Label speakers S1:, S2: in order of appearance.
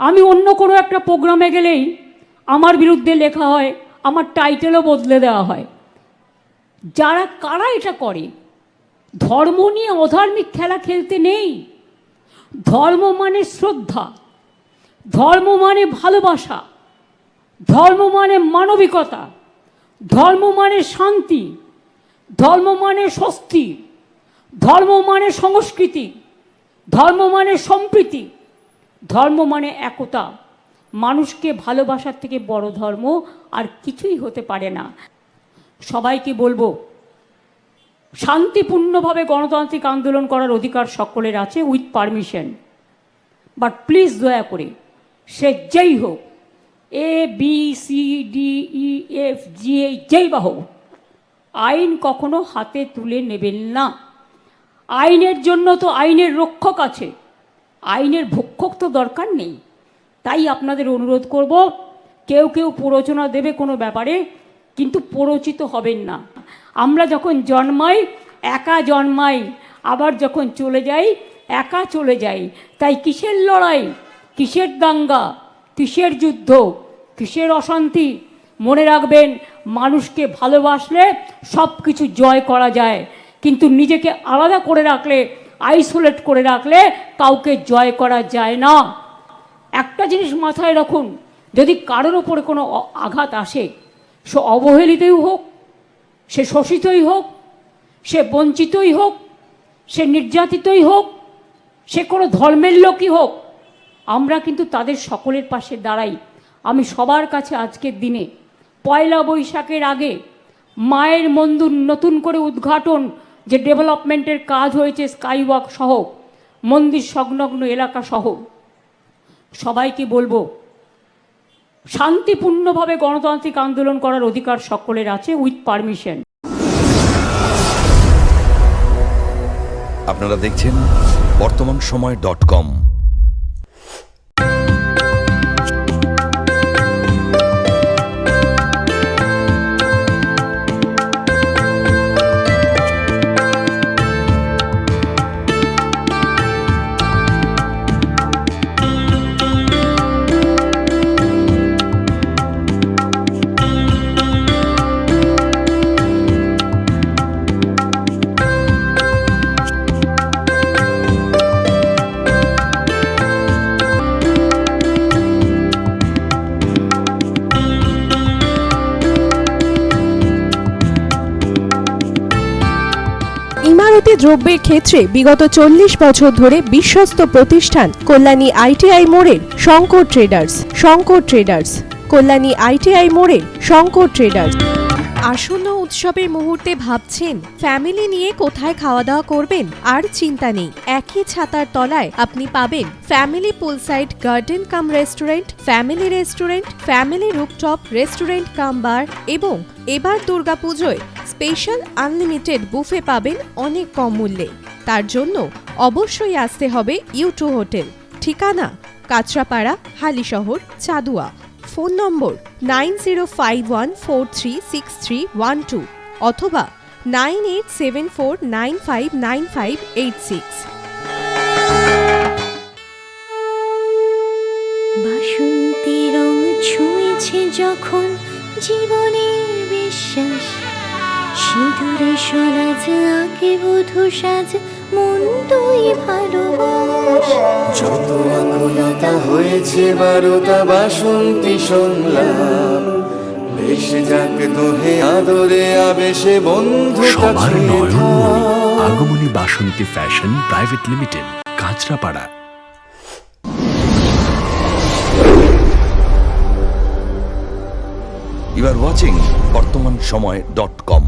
S1: আমি অন্য কোনো একটা প্রোগ্রামে গেলেই আমার বিরুদ্ধে লেখা হয়, আমার টাইটেলও বদলে দেওয়া হয়। যারা, কারা এটা করে? ধর্ম নিয়ে অধার্মিক খেলা খেলতে নেই। ধর্ম মানে শ্রদ্ধা, ধর্ম মানে ভালোবাসা, ধর্ম মানে মানবিকতা, ধর্ম মানে শান্তি, ধর্ম মানে স্বস্তি, ধর্ম মানে সংস্কৃতি, ধর্ম মানে সম্প্রীতি। ধর্ম মানে একতা। মানুষকে ভালোবাসার থেকে বড় ধর্ম আর কিছুই হতে পারে না। সবাইকে বলব, শান্তিপূর্ণভাবে গণতান্ত্রিক আন্দোলন করার অধিকার সকলের আছে উইথ পারমিশন বাট প্লিজ দয়া করে, সে যেই হোক A B C D E F G এ যেই বা হোক, আইন কখনো হাতে তুলে নেবেন না। আইনের জন্য তো আইনের রক্ষক আছে। আইনের ভক্ষক তো দরকার নেই। তাই আপনাদের অনুরোধ করব, কেউ কেউ প্ররোচনা দেবে কোনো ব্যাপারে, কিন্তু প্ররোচিত হবেন না। আমরা যখন জন্মাই, একা জন্মাই, আবার যখন চলে যাই, একা চলে যাই। তাই কিসের লড়াই? কিসের দাঙ্গা? কিসের যুদ্ধ? কিসের অশান্তি? মনে রাখবেন, মানুষকে ভালোবাসলে সব কিছু জয় করা যায়, কিন্তু নিজেকে আলাদা করে রাখলে আইসোলেট করে রাখলে কাউকে জয় করা যায় না। একটা জিনিস মাথায় রাখুন, যদি কারোর ওপরে কোনো আঘাত আসে, সে অবহেলিতই হোক, সে শোষিতই হোক, সে বঞ্চিতই হোক, সে নির্যাতিতই হোক, সে কোনো ধর্মের লোকই হোক, আমরা কিন্তু তাদের সকলের পাশে দাঁড়াই। আমি সবার কাছে আজকের দিনে পয়লা বৈশাখের আগে মায়ের মন্দির নতুন করে উদ্ঘাটন যে ডেভেলপমেন্টের কাজ হয়েছে স্কাইওয়াক সহ, মন্দির সংলগ্ন এলাকা সহ। সবাইকে বলব, শান্তিপূর্ণভাবে গণতান্ত্রিক আন্দোলন করার অধিকার সকলের আছে উইথ পারমিশন
S2: আপনারা দেখছেন বর্তমান সময় ডট কম।
S3: ইমারতি দ্রব্যের ক্ষেত্রে বিগত চল্লিশ বছর ধরে বিশ্বস্ত প্রতিষ্ঠান কল্যাণী আইটিআই মোড়ের Shankar traders Shankar traders, Kalyani ITI মোড়ের শঙ্কর ট্রেডার্স। আসন্ন উৎসবের মুহূর্তে ভাবছেন, ফ্যামিলি নিয়ে কোথায় খাওয়া দাওয়া করবেন? আর চিন্তা নেই, একই ছাতার তলায় আপনি পাবেন family poolside garden cum restaurant, family restaurant, family rooftop restaurant cum bar এবং এবার দুর্গাপুজোয় স্পেশাল আনলিমিটেড বুফে পাবেন অনেক কম মূল্যে। তার জন্য অবশ্যই আসতে হবে ইউটু হোটেল। ঠিকানা Kanchrapara, Halisahar, Chadua. Phone number nine zero five one four three six three one two অথবা nine eight seven four nine five nine five eight six.
S4: বাসন্তী রং ছুঁয়েছে যখন জীবনের বিশ্বাস। সিঁদুরে সরাজ আঁকে বধু সাজ মন তুই ভালোবাস।
S5: যত আকুলতা হয়েছে বারোটা বাসন্তী সংলাপ ভেসে যাক দোহে আদরে আবেশে বন্ধু
S6: সবার নয়নমণি Agamani Basanti fashion private limited Kanchrapara.
S2: You are watching Bartaman Samay dot com